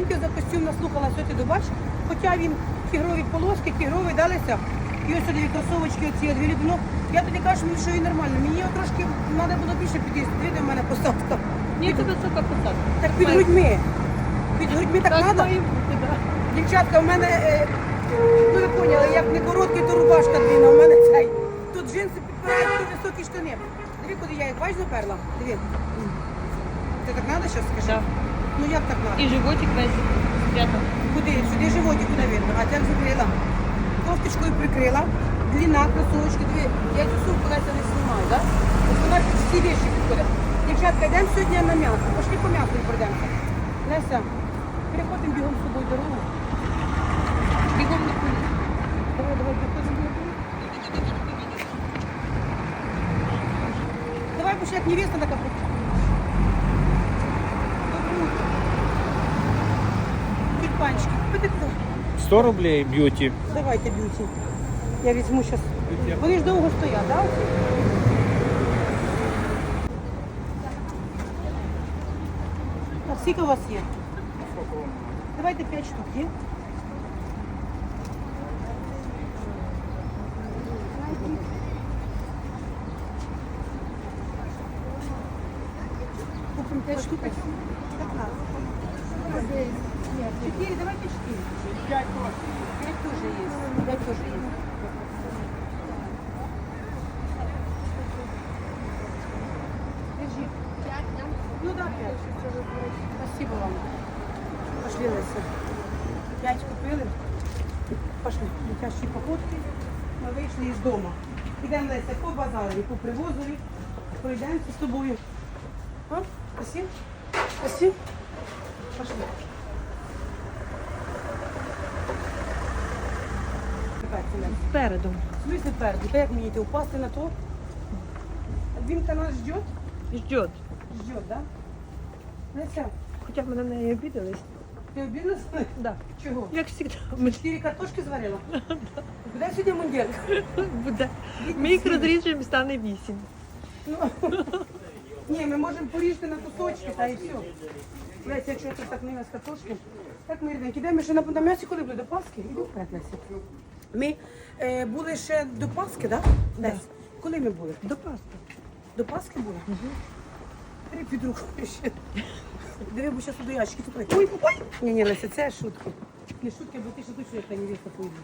Клієнтів за костюм наслухала сьогодні до бач, хоча він кігрові полоски, кігрові далися. І ось дві кросовочки оці дві. Ну, я тоді кажу, що і нормально. Мені його трошки треба було більше підійти. Диви до мене посадка. Ні, це висока посадка. Так під грудьми. Під грудьми так треба. Дівчатка, в мене, е, ну ви поняли, як не короткий, то рубашка длинна, у мене цей. Тут джинси підпирають, то високі штани. Диви, куди я їх бачиш заперла? Диви. Це так треба зараз скажи? Ну як так треба? І животик весь спрятав. Куди? Сюди животик куди видно, а так закрила. Кофточкою прикрила, длина, кросовочки, дві. Я цю сумку Леся не знімаю, так? Да? Вона під всі віші підходить. Дівчатка, йдемо сьогодні на м'ясо. Пошли по м'ясу і пройдемося. Леся, переходимо бігом з собою дорогу. Бігом не поїде. Давай, давай, переходимо. Давай, бо ще як невеста така. Добре утро. Тюльпанчики. Подивіться. 100 рублей б'юті. Давайте б'юті. Я візьму зараз. Вони ж довго стоять, так? А скільки у вас є? Давайте 5 штук є. Купим 5 штук. 15. Нет, 4, давайте 4. 5 тоже есть. 5 тоже есть. Держи. Ну да, 5. Спасибо. Пошли, Леся. 5 купили. Пошли. Летящі походки. Ми вийшли із дому. Підемо, Леся, по базарі, по привозові. Пройдемося з тобою. А? Спасибо. Спасибо. Пошли. Спереду. Смысле перед? Та як мені йти? Упасти на то? Він нас ждет? Ждет. Ждет, да? Леся, Хоча б мене не обідались. ти обідалась? Да. Чого? Як завжди. Ми Чотири картошки зварила? Куди сьогодні мундір? буде. Ми стане вісім. Ну, ні, ми можемо порізати на кусочки, та і все. Леся, якщо це так не з картошки. Так, ми де ми ще на, на м'ясі коли були? До Пасхи? Іди вперед, Леся. Ми е, були ще до Пасхи, так? Да? Лесь, коли ми були? До пасти. До Пасхи були? Три під рукою ще. Диви, бо зараз до ящики тут. Ой, ой! Ні, ні, Леся, це шутки. Не шутки, бо ти ще точно як та невеста поїде.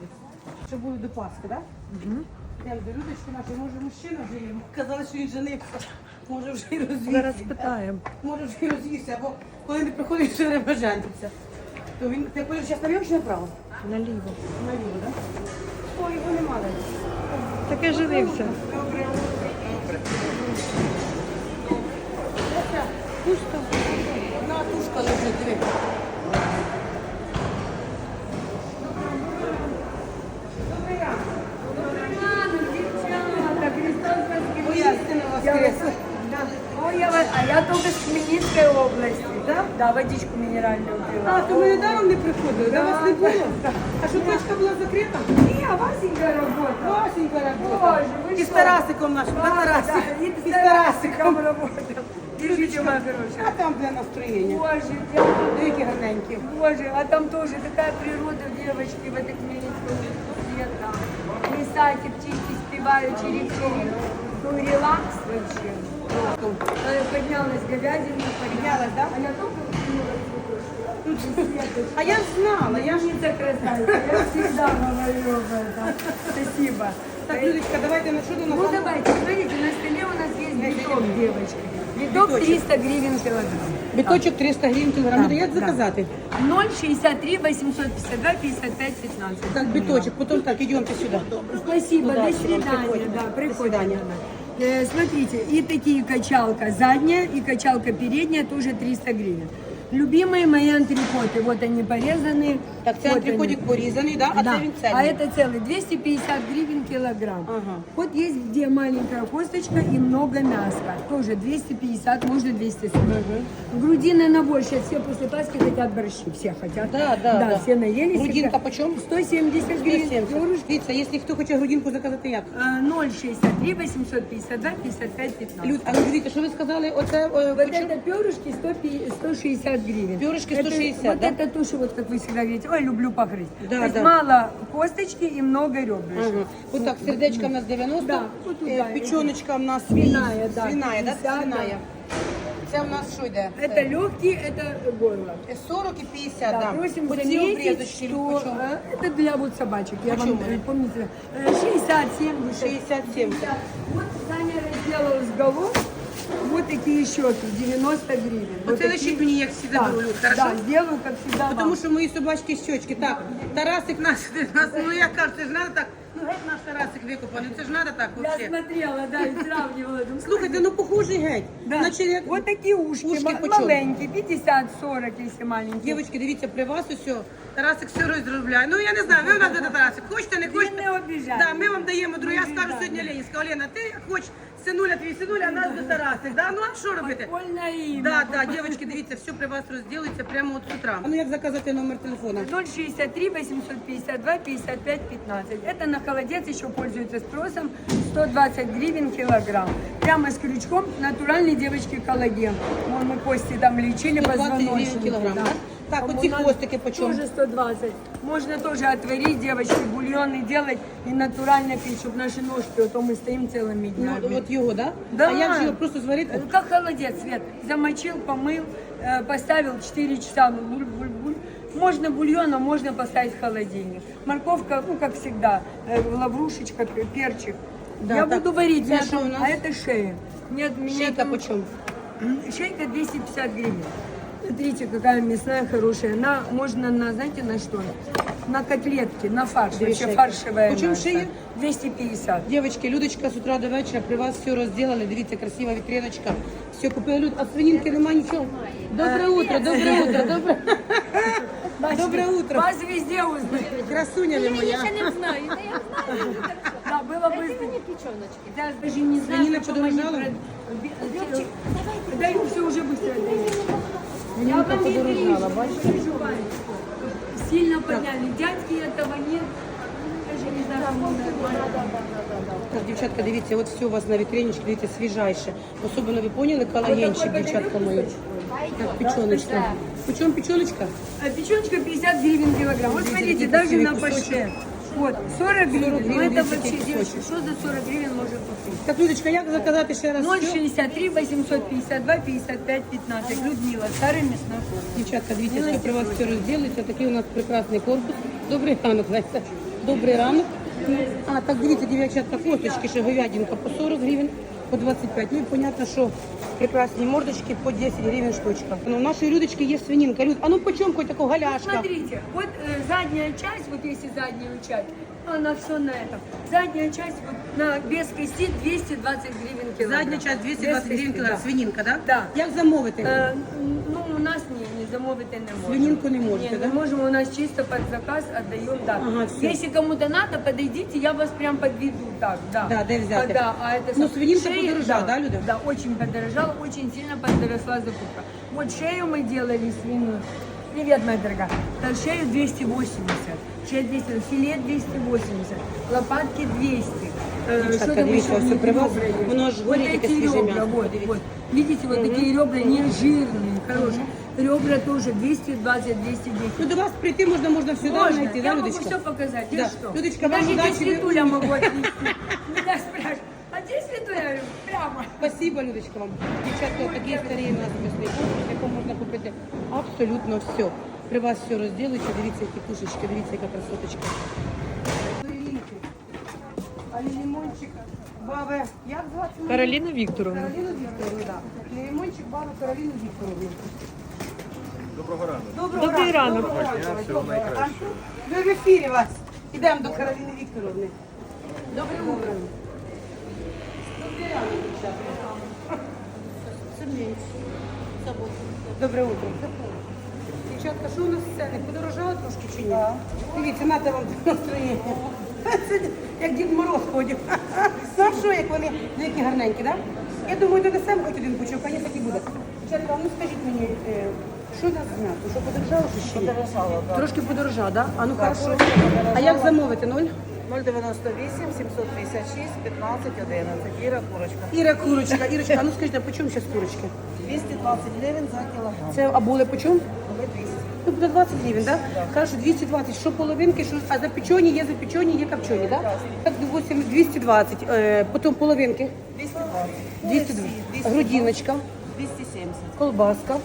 Що були до Пасхи, так? Угу. Як до Людочки нашої, може мужчина є. Казали, що він женився. Може вже і розвівся. Зараз питаємо. Може вже і розвівся, або коли не приходить, все время жениться. То він, ти хочеш зараз наліво чи направо? Наліво. Наліво, так? Ой, його нема далі. Таке женився. Леся, тушка. На тушка лежить, диви. Добрий ранок. Дівчата, Христос воскрес! Воістину воскрес. Ой, я, вас- а я только с Хмельницкой области. Да? Да, водичку минеральную пила. А, то ми недаром не приходили, да, вас не було? А що точка була закрита? Не, Васенька работала. Васенька работа. Боже, ви І з що? Тарасиком нашим, да, Тарасик? Да, и І з Тарасиком. работал. Держите, моя хорошая. А там для настроєння. Боже, дякую. Які гарненькі. Боже, а там тоже такая природа, девочки, в этой Хмельницкой света. Листайте, птички спевают, чирик-чирик. Ну, релакс вообще. Э, Поднялась говядина, Піднялась, да? А я только А я ж знала, я ж... Умница красавица, я всегда говорю об этом. Спасибо. Так, Людочка, давайте на що до нас? Ну давайте, смотрите, на столе у нас есть биток, девочки. Биток Биточек. 300 гривен килограмм. Біточок 300 гривень кілограм. Ну, як да. заказати? 063 852 55 15. Так, біточок, потім так, йдемте сюди. Спасибо, Удачи до вам, свидания. приходите. Да, До приходите. свидания. Э, Смотрите, и такие качалка задняя, и качалка передняя тоже 300 гривен. Любимые мои антрикоты, вот они порезаны, Так, це Вот антрикотик они. порізаний, да? а Да. це він А цельний. это целый 250 гривен килограмм. Ага. Вот есть где маленькая косточка и много мяса. Тоже 250, можно 240. Грудины на больше. Все после Пасхи хотят борщи. Все хотят. Да, да, да. все наелись. Грудинка почем? 170 гривен. 170. Перышки. Дивіться, якщо хто хоче грудинку заказати як? э, 0,63, 852, 55, 15. Люд, а ну дивіться, що ви сказали? Оце е, Вот почем? это перышки 150 160 гривен. Перышки Это- 160, Вот да? это тоже, вот как вы всегда говорите, ой, люблю погрызть. Да, То есть да. мало косточки и много ребрышек. Ага. Вот так, сердечко у нас 90, Да, вот е, туда. печеночка у нас Свиная, да, свиная, да? 50, Свиная. Це у нас що йде? Это легкие, это горло. Е, 40 і 50, Да, да. просим Оці заметить, обрізочки, что Люд, почем? э, это для вот собачек. Я Почем вам они? э, помните, э, 60, 70. 60, 70. Вот Таня разделала с голов. Вот такие щеки, 90 гривен. Вот Оце лишіть мені, як завжди, Да, беру, хорошо? да, сделаю, как всегда. вам. Тому що мої собачки щочки. Так, Тарасик наш, нас, ну я кажу, це ж надо так. Ну геть наш Тарасик викопаний, це ж надо так Я вообще. смотрела, да, и сравнивала. Думаю, Слухайте, ну похожий геть. Да. Наче як... Вот такие ушки, Ушки ма- почем? маленькие, 50-40, если маленькие. Дівчатки, дивіться, при вас усе. Тарасик все розробляє. Ну я не знаю, ви у нас будете Тарасик. Хочете, не хочете? не обіжайте. Да, ми вам даємо друге. Я скажу сьогодні Лені, скажу, Лена, ти як хочеш, синуля твій синуля, а нас до Тарасик. Да? Ну а що робити? Прикольно имя. Да, да, дівчатки, дивіться, все при вас розділиться прямо от з утра. А ну як заказати номер телефона? 063 852 55 15. Это на холодец еще пользуется спросом 120 гривен килограмм. Прямо с крючком натуральный девочки коллаген. Вон мы кости там лечили 120 гривен позвоночники. килограмм, да? Так, Кому вот эти надо, хвостики почем? Тоже 120. Можно тоже отварить, девочки, бульоны делать и натурально пить, чтобы наши ножки, а то мы стоим целыми Ну, днями. от його, да? Да. А як же його просто зварити? Ну, Как холодец, Свет. Замочил, помыл, э, поставил 4 часа, буль-буль-буль. Можно бульоном, можно поставить в холодильник. Морковка, ну, как всегда, э, лаврушечка, пе- перчик. Да, Я так. буду варить Это мясо, что у нас? а это шея. Нет, меня Шейка там- почем? М, Шейка 250 гривен. Смотрите, какая мясная хорошая. На, можно на, знаете, на что? На котлетки, на фарш. Две Вообще шейки. фаршевая Почем мясо. шея? 250. Дівчатки, Людочка з утра до вечора при вас все розділили. Дивіться, красива вітриночка. Все купили. Люд, а свининки нема нічого. Добре утро, добре утро, добре. Добре утро. Вас везде узнают. Красуня ви моя. не знаю, та я знаю. Да, было бы... Дайте мені печеночки. Я даже не знаю, Свинина почем они подорожала? прод- Даю все уже быстро. даю. Я Свининка вам не подорожала, переживаю, бачите? не переживайте. Сильно подняли. Дядьки этого нет. Даже не знаю, кому нормально. Так, дівчатка, дивіться, от все у вас на вітриночці, дивіться, свіжайше. Особливо ви поняли колагенчик, дівчатка мої. Так, печеночка. Почем печеночка? А Печеночка 50 гривен килограмм. Вот смотрите, даже на паше. Вот, 40 гривен. Ну гривен, это 200 вообще, кусочек. девочки, что за 40 гривен может купить? Так, Людочка, як заказати ще раз? всё? 063 852 55 15. Людмила, старый мясной корпус. Дівчатка, дивіться, все при вас все розділиться. Такий у нас прекрасний корпус. Добрий ранок, Леся. Добрий ранок. А, так дивіться, дівчатка, косточки, ще говядинка по 40 гривень, по 25. Ну і понятно, що прекрасні мордочки по 10 гривень штучка. Ну, у нашої Людочки є свининка. Люд, а ну по чому хоч такого галяшка? Смотрите, вот э, задняя часть, вот если заднюю часть, она все на этом. Задняя часть вот на без кости 220 гривен килограмм. Задня часть 220 Без гривень кости, да. Свининка, да? Да. Як замовити? Е, ну, у нас ні, не замовити не можемо. Свининку не можете, Ні, да? не можемо, у нас чисто под заказ отдаем, да. Ага, всё. Если кому-то надо, подойдите, я вас прям подведу, так, да. Да, де взяти? А, да, а это Ну, сам- свининка шею, подорожала, да, Люда? Да, очень подорожала, очень сильно подросла закупка. Вот шею мы делали свиную. Привет, моя дорогая. Да, шею 280, шея 200, филе 280, лопатки 200. Э, Девчатка, что там дивіться, еще? ось при вас Ребра есть. воно ж Вот горить, яке эти свіже ребра, м'ясо, вот, подивіться. вот. Видите, вот такие ребра не жирные, хорошие. Ребра тоже 220, 210. Ну, до вас прийти можна, можна всюди Можно, знайти, я да, могу Людочка? все показать. Да. Да. что? Людочка, вам Даже удачи, здесь вы Светуля могу. Меня спрашивают, а где Светуля? Я говорю, прямо. Спасибо, Людочка, вам. Дівчатка, такі старі у нас корпус, в якому можна купити абсолютно все. При вас все розділиться, дивіться, які тушечки, дивіться, яка красоточка. А лимончик, баби, як звати? Кароліна Вікторовна. Кароліну Вікторовну, так. Лимончик, бабу Кароліну Вікторовну. Доброго ранку. Доброго Добрий ранок. Доброго ранку. Всього Доброго найкращого. ранку. Ми в ефірі вас. Ідемо до Кароліни Вікторовни. Добре утро. Добрий ранок, дівчата. Це менше. Це. Добре утро. Дівчатка, що у нас ціни? Подорожало трошки чи ні? Дивіться, нате вам настроєння. Це як Дід Мороз ходив. Ну а що, як вони, ну які гарненькі, так? Я думаю, донесемо хоч один пучок, а ні, так і буде. Дівчатка, а ну скажіть мені, е, що нас знято? Що подорожало, що ще? Подорожало, так. Трошки подорожало, так? А ну Так, хорошо. трошки подорожало. А як замовити? Ноль? 098 756 15 11. Іра курочка. Іра курочка, Ірочка, а ну скажіть, а по чому зараз курочки? 220 гривень за кілограм. Це а були по чому? Коли 200. Ну, до 20 гривень, да? Хорошо, 220. Що половинки, що... а запечені, є запечені, є копчені, да? Так, допустим, 220. Е, потім половинки. 220. 220. Грудиночка, 270. колбаска.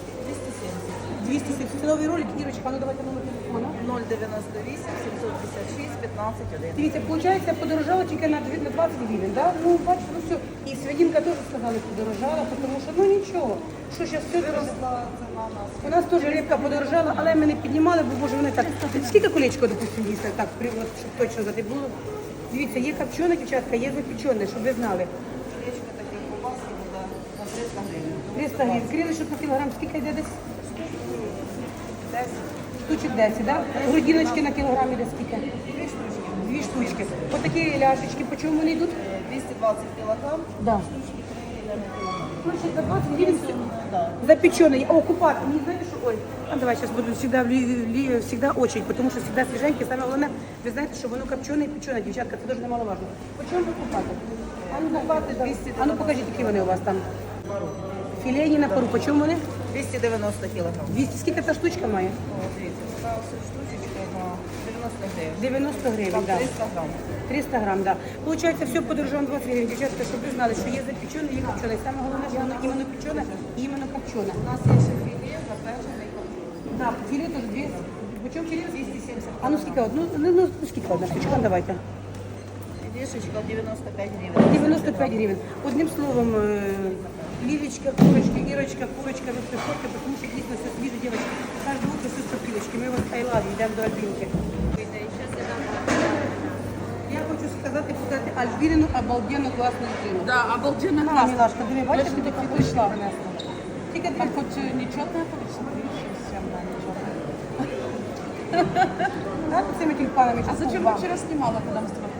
270. 270. Це новий ролик. Ірочка, ну давайте номер телефона. 098 756 15 11. Дивіться, виходить, подорожало тільки на дві- на 20 гривень, да? Ну, бачите, ну все. І свининка теж сказали, подорожала, тому що, ну нічого. Що зараз все Виросла ціна у нас. У нас теж рибка подорожала, але ми не піднімали, бо боже, вони так. Скільки колечко, допустимо, їсти так, при- от, щоб точно знати було. Дивіться, є копчене, дівчатка, є запечене, щоб ви знали. Річка таких колбаски буде на 300 гривень. 300 гривень. Крилишок на кілограм, скільки йде десь? 10. Штучок 10, так? Да? Грудиночки на кілограм йде скільки? Дві штучки. Дві штучки. Ось такі ляшечки, по чому вони йдуть? 220 кілограм. Да. Короче, за 20 гривен все. Запеченный. О, купат. Не знаете, что... Ой, а давай сейчас буду всегда, в ли- ли- всегда очередь, потому что всегда свеженькие. Самое главное, вы знаете, что воно копчене і печене, дівчатка, це дуже немаловажно. По чому ви купати? А ну, купати 200. А ну, покажіть, які вони у вас там. Філейні на пару, по чому вони? 290 кілограм. 200. Скільки ця штучка має? О, дивіться, така ось штучечка на 90 гривень. 90 гривень, Там так. 300 грам. 300 грам, да. Получается, все подорожало 20 гривень. Дівчатка, щоб ви знали, що є запечене, є копчене. Саме головне, що воно іменно печене і іменно копчене. У нас є ще філе, запечений. Да, филе тоже 200. Почем филе? 270. А ну сколько? Ну, ну, ну, сколько одна штучка? Ну, Давайте. Філешечка 95 гривень. 95 гривен. Одним словом, э, Лилечка, курочка, Ирочка, курочка, вы приходите, потому что единственное, все свежие девочки. Каждое утро все с копилочки. Мы вас I love you, йдемо до Альбинки. Я хочу сказати, сказати Альбінину обалденно класну дитину. Да, обалденно На, классно. милашка, диви, бачиш, ти така прийшла. Тільки А дві хоть э, нечетная получится? Да, цими тюльпанами. А щас зачем вам. ты вчера снимала, когда мы с тобой по телефону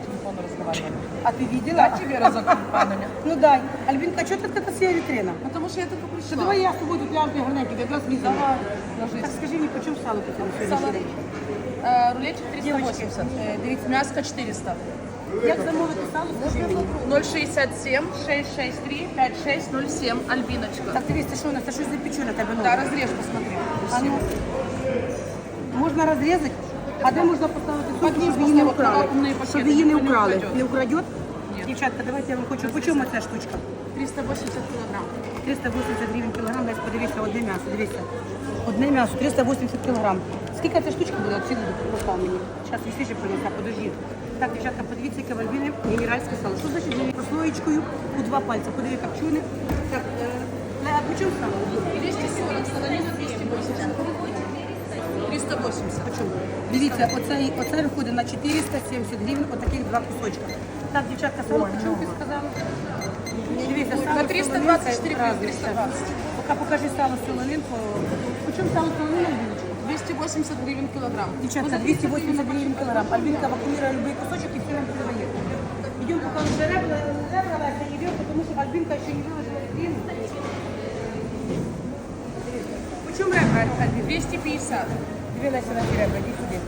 разговаривали? А ты видела? Дай тебе разок тюльпанами. Ну дай. Альбинка, что тут это своя витрина? Потому что я только Що пришла. давай я з тобою тут лямки гарненькі, де нас візьмемо. Давай, Так ложись. скажи мені, по чому сало по цьому Сало. сьогодні? Э, Рулетик 380. Э, Дивіться, мяско 400. Як замовити сало? Скажи мені. 067 663 5607. Альбиночка. Так дивіться, що у нас, це щось запечене тебе Да, нове. разрежь, посмотри. А ну, можна розрізати? А де можна поставити сумку, щоб її не украли? Щоб її не ніхто не украли. Не украдет? Дівчатка, давайте я вам хочу. По чому ця штучка? 380 килограмм. 380 гривень кілограм, десь подивіться, одне м'ясо, дивіться. Одне м'ясо, 380 кілограм. Скільки ця штучка буде? Оці постав мені. Зараз вісніше принесе, подожди. Так, дівчатка, подивіться, яке в Альбіни генеральське сало. Що значить мені прослоєчкою у два пальця? Подиви, як чуне. Так, е, Леа, по чому сало? 240, солонина 280. 380. Почому? Дивіться, оцей, оцей виходить на 470 гривень, отаких два кусочка. Так, дівчатка, сало по чому ти сказала? Дивіться, сало На 324 плюс 320. Поки покажи сало солонинку. По чому сало солонинку? 280 гривен килограмм. Дівчатка, 280 гривень кілограм. Альбінка вакуумирує любой кусочок і все вам передає. Идем пока уже ребра, ребра Леся идет, потому что Альбинка еще не выложила витрину. Почем ребра, Альбинка? 250. Две на ребра, іди сюди.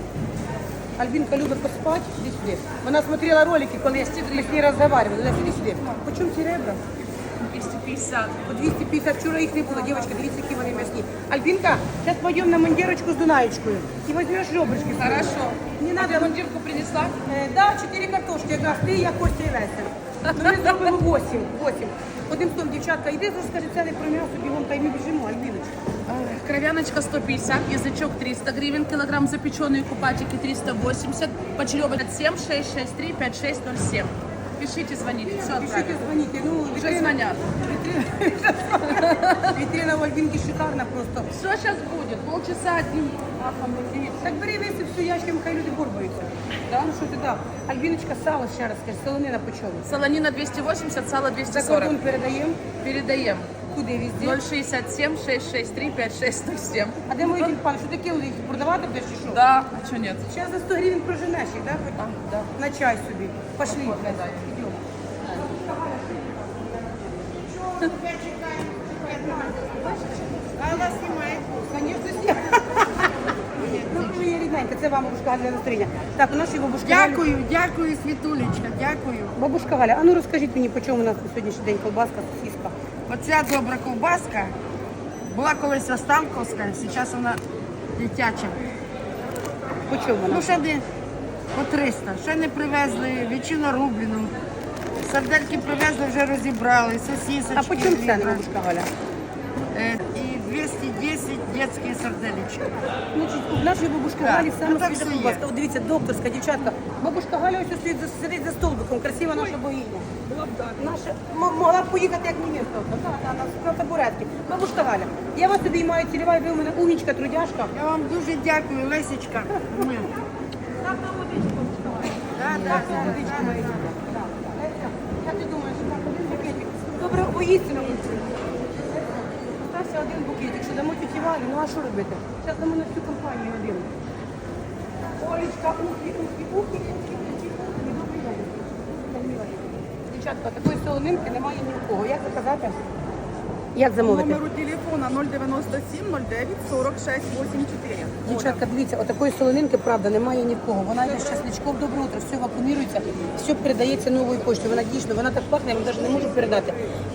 Альбінка любить поспати, іди сюди. Вона смотрела ролики, коли ми з нею розговаривали. Леся, іди сюди. Почем ці ребра? 250. По 250, вчора їх не було, дівчатка, дивіться, які вони м'ясні. Альбінка, зараз пойдемо на мандірочку з Дунаєчкою. І візьмеш ребрышки. Хорошо. Не А надо, ты мундирку принесла? Е, да, чотири картошки, якраз ти, я Костя і Леся. Ну, ми зробимо восім, восім. Одним словом, дівчатка, іди, розкажи ціни про м'ясо, бігом, та й ми біжимо, Альбіночка. Э, Кровяночка 150, язычок 300 гривен килограмм, запеченные купатики 380, почеревок 7 663 5607. Пишите, звоните, все Пишите, отправим. дзвоніть. Ну, Уже вітрина- звонят. Вітрина, вітрина у Альбінки шикарна просто. Все сейчас будет, полчаса одним ахом летит. Так бери висип всю ящиком, хай люди борбаються. Да? Ну що ти дав? Альбіночка, сало ще раз скажи, солонина по чому? Солонина 280, сало За 240. кордон передаємо. Передаем. Куди везде? 067 663 5607. А де мої тюльпани? Що таке їх продавати будеш чи що? Да, а что нет? Зараз за 100 гривень проженеш їх, так? Да? Да. На чай собі. Пошли. Идем. А вас знімає? Звісно, знімає. Ну, рідненька, це вам бабушка Галя настроєння. Так, у нашої бабушки Галі. Дякую, дякую, Світулечка, дякую. Бабушка Галя, а ну розкажіть мені, по чому у нас на сьогоднішній день колбаска, сосиска? Оця добра ковбаска була колись Останковська, зараз вона дитяча. По чому вона? Ну, ще не по 300. Ще не привезли вічину рублену. Сардельки привезли, вже розібрали, сосісочки. А по чому це. Галя? Е, І 210 дитячі сарделечки. Значить, у нашої бабушки Так, Галі ну саме так свіжа все є. колбаска. От дивіться, докторська дівчатка. Бабушка Галя ось сидить за, сидить за столбиком, красива наша богиня. Наша м- могла б поїхати як невеста. Так, так, на, на табуретки. Бабушка Галя, я вас туди маю цілюваю, ви у мене умнічка, трудяшка. Я вам дуже дякую, Лесечка. М. Так, на водичку, бабушка Галя. Да, да, на да, да. Леся, Як ти думаєш, так один букетик? Добре, воїстину. Остався один букетик, що дамо тіті Валі, ну а що робити? Зараз дамо на всю компанію один. Олечка, ухи, ухи, ухи, ухи, ухи, ухи. Добрий день. Дівчатка, такої солонинки немає ні у кого. Як заказати? Як замовити? Номеру телефона 097 09 46 84. Дівчатка, дивіться, отакої солонинки, правда, немає ні в кого. Вона йде з часничком, добре утро, все вакуумірується, все передається новою поштою. Вона дійсно, вона так пахне, я вам навіть не можу передати.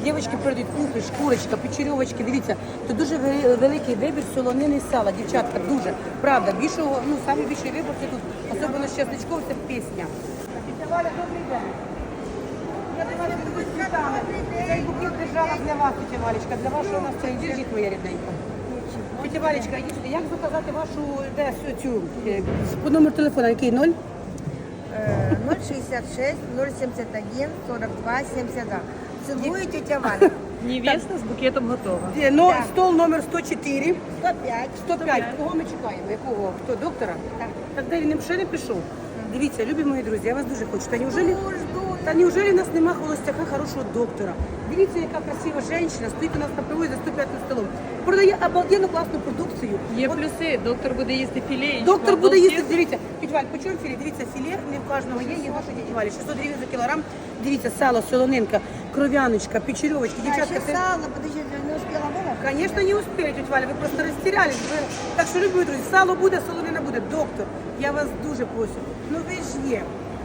Дівчатки передають кухлі, шкурочка, печерьовочки. Дивіться, тут дуже великий вибір солонини сала. Дівчатка, дуже. Правда, більшого, ну, саме більший вибір це тут, особливо з часничком, це пісня. Валя, добрий день. Я до вас буду світами. Цей букет держала для вас, тетя Валечка, для вашого настрою. Держіть, моя рідненька. Тетя Валечка. Як заказати вашу де, цю, е, по номеру телефону, який 0? Э, 066 071 42 72. Целую тетя Валя. Невеста з букетом готова. Е, Но, стол номер 104. 105. 105. Кого ми чекаємо? Якого? Хто? Доктора? Так. Так де він ще не пішов? Дивіться, любі мої друзі, я вас дуже хочу. Та неужели, та неужели у нас нема холостяка хорошого доктора? Дивіться, яка красива жінка стоїть у нас на привозі за 105 столом. Продає обалденну класну продукцію. Є От плюси, доктор буде їсти філе. Доктор буде їсти, дивіться, тіть Валь, по чому філе? Дивіться, філе не в кожного є, є ваша тіть Валі. 600 гривень за кілограм. Дивіться, сало, солонинка, кров'яночка, печерьовочки. А Дівчатка, еще це... сало, подожди, не успела Вова? Конечно, не успеете, тетя Валя, ви просто розтірялись. Ви... Так що, любі друзі, сало буде, солонина буде. Доктор, я вас дуже прошу. Ну ви ж є.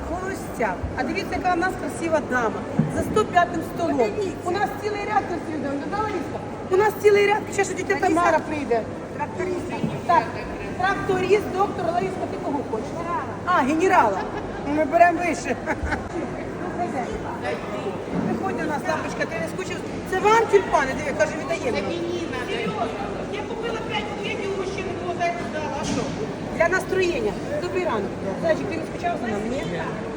Холостяк. А дивіться, яка у нас красива дама. За 105 столом. У нас цілий ряд на сьогодні. Лариска? У нас цілий ряд. Ще що тетя Тамара прийде. Тракторист. Так, тракторист, доктор, Лариска, ти кого хочеш? А, генерала. Ну, Ми беремо вище. Нас, лапочка, ти не скучив. Це вам тюльпани, диви, каже, віддаємо. Серйозно, я купила 5 букетів, у мужчини було дай роздала. А що? Для настроєння. Добрий ранок. Зайчик, ти не скучав за нами? Ні?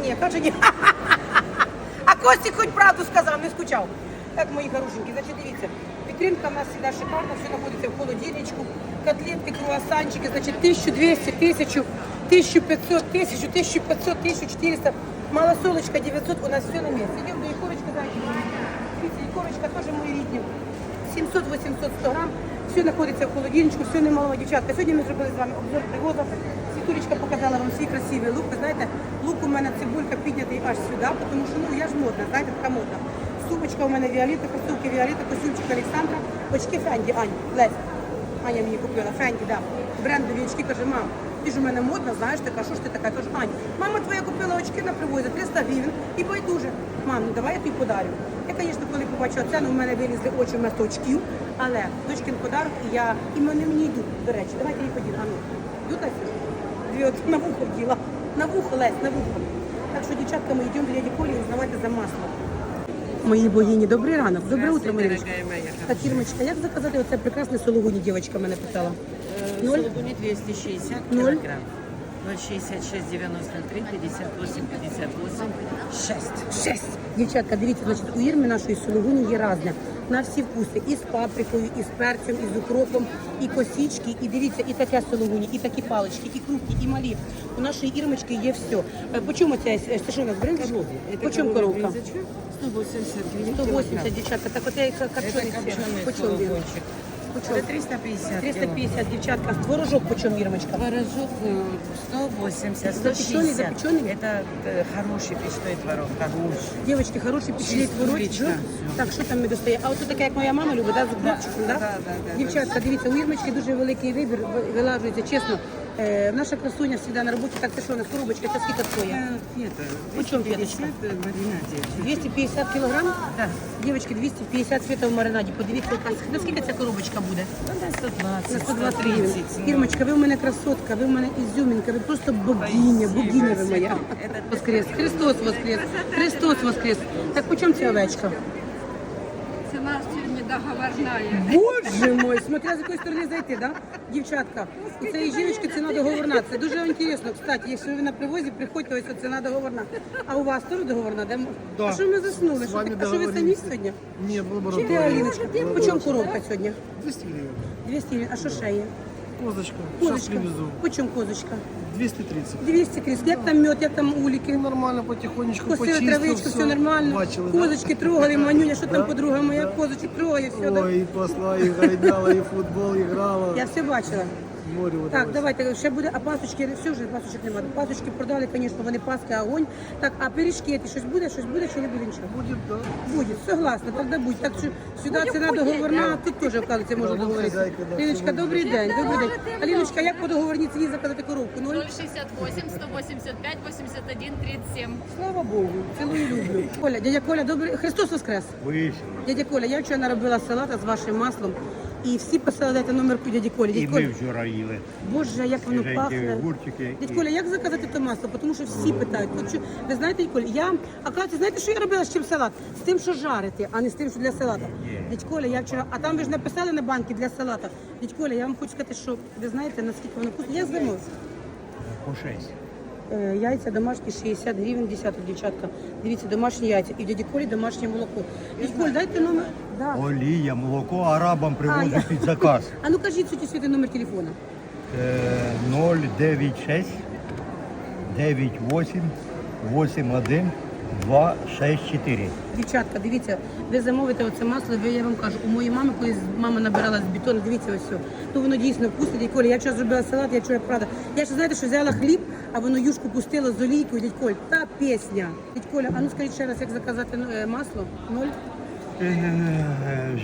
Ні, каже, ні. А Костік хоч правду сказав, не скучав. Так, мої хорошенькі, значить, дивіться, вітринка в нас завжди шикарна, все знаходиться в холодильничку, котлетки, круасанчики, значить, 1200, 1000, 1500, 1000, 1500, 1400, малосолочка 900, у нас все на місці. Йдемо до ікорочки, зайчик. Дивіться, теж мої рідні. 700, 800, 100 грам. Все знаходиться в холодильничку, все немало, дівчатка. Сьогодні ми зробили з вами обзор привозу. Світулечка показала вам свій красивий лук. Ви знаєте, лук у мене цибулька піднятий аж сюди, тому що ну я ж модна, знаєте, така модна. Сумочка у мене Віоліта, костюмки Віоліта, костюмчик Олександра, очки Фенді, Ань, Лесь. Аня мені купила, Фенді, да. Брендові очки, каже, мам, ти ж у мене модна, знаєш, така, що ж ти така? Кажу, Ань, мама твоя купила очки на привозі, 300 гривень і байдуже. Мам, ну давай я тобі подарю. Я, звісно, коли побачила ціну, в мене вилізли очі вместо очків, але дочкин подарок, і я, і мене мені йдуть, до речі, давайте їх поділи. Ану, йдуть Леся? Дві от на вухо вділа. На вухо, Лесь, на вухо. Так що, дівчатка, ми йдемо до дяді Колі і узнавайте за масло. Мої богині, добрий ранок, добре утро, Мариночка. Так, Ірмочка, як заказати оце прекрасне сологуні, дівчинка мене питала? Ноль? Сулугуни 260 Ноль. Килограмм. 066 93 58 58 6. Шесть. Дівчатка, дивіться, значить, у Ірми нашої сологуні є разне. на всі вкуси. І з паприкою, і з перцем, і з укропом, і косічки, і дивіться, і таке сологуні, і такі палички, і крупні, і малі. У нашої ірмочки є все. Е, По чому ця, е, це що у нас бринза? По чому коровка? 180 гривен. 180, дівчатка. Так от я Это копчений. По чому. По Это чому? 350 350, дівчатка. Творожок по чому, Ірмочка? Творожок э, 180, Запеченный, 160. запеченный? Это э, хороший печной творог, хороший. Дівчатки, хороший печний творожок. Чистовичка. Так, що там ми достає? А от таке, як моя мама любить, да, з укропчиком, да? да, да, да, Дівчатка, дивіться, у Ірмочки дуже великий вибір, ви- вилажується, чесно. Е, наша красуня завжди на роботі, так це що у нас коробочка, це скільки стоїть? Э, Фета. По 250 в маринаде. 250 кілограм? Да. Дівчатки, 250 світа в маринаді. Подивіться, яка- наскільки ця коробочка буде? Ну, 120, На 120 гривень. 130. ну. Ірмочка, ви в мене красотка, ви в мене ізюмінка, ви просто богиня, богиня ви моя. Воскрес, Христос воскрес, Христос воскрес. Так по чому ця овечка? Цена сьогодні договорная. Боже мой, смотря з якої сторони зайти, да? Дівчатка, у цієї жіночки ціна договорна. Це дуже інтересно. Кстати, якщо ви на привозі, приходьте, ось ціна договорна. А у вас теж договорна? Де... Да. А що ми заснули? Що, ти- а що ви самі сьогодні? Ні, Чи ти, Аліночка? По чому коробка сьогодні? 200 гривень. 200 гривень. А що ще є? Козочка. Козочка. привезу. По чому козочка? 230. 200 кріс. Як там мед, як там уліки? Нормально, потихонечку Косили почистив. травичку, все нормально. Бачили, да? Козочки трогали, манюня, що там подруга моя, козочок трогає, все. Ой, і посла, і гайдала, і футбол, і грала. Я все бачила. Море Так, давайте ще буде, а пасочки, все вже пасочок немає. Пасочки продали, звісно, вони паски, огонь. Так, а пиріжки, ти щось буде, щось буде чи не буде нічого? Буде, да. Буде, согласна, тоді будь. Так що сюди ціна договорна, тут теж, оказується, можна Да, договоритися. Ліночка, добрий день, добрий день. Аліночка, як по договорній ціні заказати коробку? Ноль? 068, 185, 81, 37. Слава Богу, цілую люблю. Коля, дядя Коля, добрий. Христос Воскрес. Дядя Коля, я вчора наробила салата з вашим маслом. І всі писали, дайте номер дяді Колі. І Дядь ми вчора їли. Боже, як воно Свіженькі пахне. огурчики Дядь Коля, як заказати то масло? Тому що всі питають. Що- ви знаєте, дядь Коля, я, а кажете, знаєте, що я робила з чим салат? З тим, що жарити, а не з тим, що для салата. Дядь Коля, я вчора, а там ви ж написали на банки для салата. Дядь Коля, я вам хочу сказати, що ви знаєте, наскільки воно вкусно. Я замовила. По 6. Е, Яйця домашні 60 гривень десяток, дівчатка. Дивіться, домашні яйця. І в дяді Колі домашнє молоко. Дядь Коль, дайте номер. Да. Олія, молоко арабам привозять під заказ. А ну кажіть суті світи номер телефона. Е, 096 98 81 264. Дівчатка, дивіться, ви замовите оце масло, ви, я вам кажу, у моєї мами, коли мама набирала з бетону, дивіться ось все. Ну воно дійсно вкусне, дядь Коля. Я вчора зробила салат, я вчора правда. Я ще знаєте, що взяла хліб, а воно юшку пустила з олійкою, дядь Коль. Та пісня. Дядь Коля, а ну скажіть ще раз, як заказати е, масло? Ноль. Е,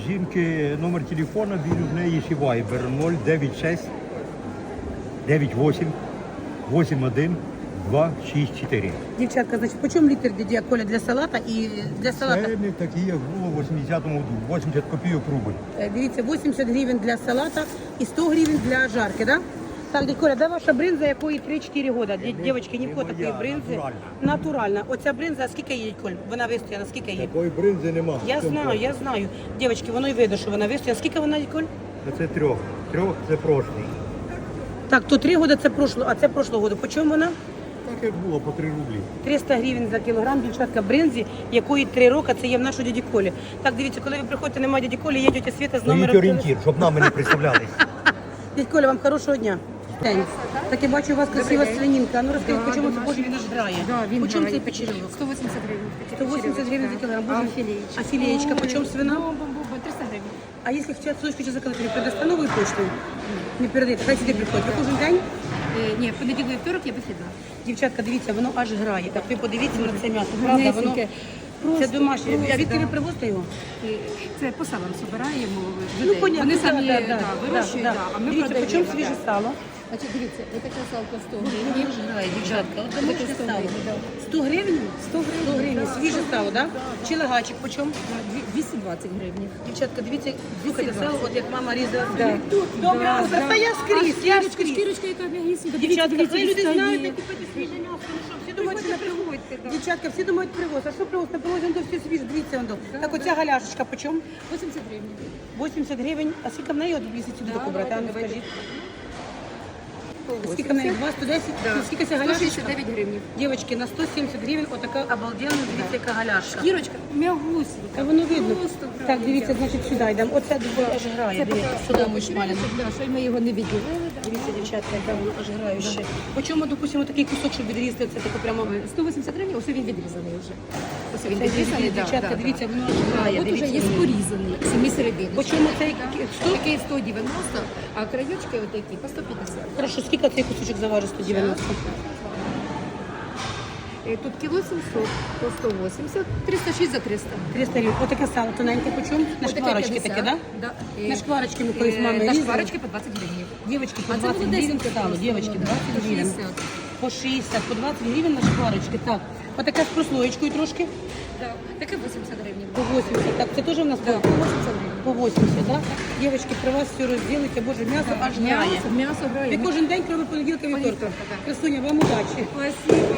Жінки номер телефону, він у неї ще вайбер 096 98 81 264. Дівчатка, значить, по чому літр дядя Коля для салата і для салата? Це не такі, як було в 80-му, 80 копійок рубль. Е, Дивіться, 80 гривень для салата і 100 гривень для жарки, да? Так, дядь Коля, де ваша бринза, якої 3-4 роки? Дя- Дівчатки, ні в кого такої моя, бринзи. натуральна. Натуральна. Оця бринза, скільки їй, Коль? Вона вистояна, скільки їй? Такої бринзи нема. Я знаю, я знаю. Дівчатки, воно й видно, що вона вистояна. Скільки вона, дядь Коль? Це трьох. Трьох це прошлий. Так, то 3 роки це прошло, а це прошлого року. По чому вона? Так як було, по 3 рублі. 300 гривень за кілограм, дівчатка, бринзі, якої 3 роки, це є в нашої дяді Колі. Так, дивіться, коли ви приходите, немає дяді Колі, є тетя Світа з Дають номером. орієнтір, щоб нами не представлялись. Дядь Коля, вам хорошого дня. День. Так я бачу, у вас красива свининка. А ну розкажіть, по чому це боже, він аж грає. по чому цей печерьовок? 180 гривень. 180 гривень за кілограм. Боже, А філеєчка? А філеєчка, по чому свина? Ну, 300 гривень. А якщо хотят сосочку заказати, ви передасте новою? Не передаєте, хай сюди приходять. Ви кожен день? Е, Ні, понеділок і вівторок я вихідна. Дівчатка, дивіться, воно аж грає. Так ви подивіться на це м'ясо. Правда, воно Гарнесеньке. це домашнє. Просто, звідки ви привозите його? Е, Це по салам збираємо Ну, понятно, Вони да, самі да, да, да, вирощують, да, да, а ми Дивіться, продаємо. свіже да. сало? Значить, дивіться, ось така салка 100 Воно гривень. грає, дівчатка. От Таке домашнє 100 сало. гривень, да. 100 гривень? 100 гривень. 100 гривень. Свіже сало, так? Чи лагачик по чому? Да, дві- 220 гривень. Дівчатка, дивіться, слухайте, сало, от як мама різала. Да. Добре, Да, да. Та я скрізь, я скрізь. шкірочка, яка м'ягісінька. Дівчатка, Дивіться, хай люди дивіться, знають, є. купити свіже м'ясо. Ну що, всі думають, що да. Дівчатка, всі думають привоз. А що привоз? На привозі он все свіже. Дивіться, он. Так оця галяшечка по чому? 80 гривень. 80 гривень. А скільки в неї от 200 сюди Да, добрати? А ну скажіть. Скільки навіть неї? 2, 110? Да. Скільки це галяшечка? 169 гривень. Дівчатки, на 170 гривень отака обалденна, дивіться, яка галяшка. Шкірочка м'ягусінька. Та воно видно. Просто Так, дивіться, значить, сюди йдемо. Оце дуже аж грає, Це дивіться, поки сюди ми шмалимо. Да, що ми його не відділили. Дивіться, дівчатка, яка вона аж граюче. По чому, допустимо, такий кусок, щоб відрізати, це таке прямо... 180 гривень, ось він відрізаний вже. Ось він відрізаний, дівчатка, да, дивіться, воно аж грає. От вже дивіться, є порізаний, самі середини. По чому цей Такий 190, а краючки отакі по 150. Хорошо, скільки цей кусочок заважить 190? Тут кіло 700, по 180, 306 за 300. 300 гривень. Отаке сало тоненьке по чому? На Отаке шкварочки 50, таке, да? Да. На шкварочки ми колись мамою На різали. шкварочки по 20 гривень. Дівочки, по А це 20 буде гривень 10 стало, дівочки, 20 по гривень. 60. По 60, по 20 гривень на шкварочки. Так, отаке з прослоєчкою трошки. Да. Таке 80 гривень. По 80. Так, це теж в нас Да, по по 80 гривень. по 80, да? Дівочки, при вас все розділиться, боже, м'ясо аж грає. М'ясо, м'ясо грає. Ви кожен день, кроме понеділка, вівторка. Понеділка, так. Красуня, вам удачі. Спасибо.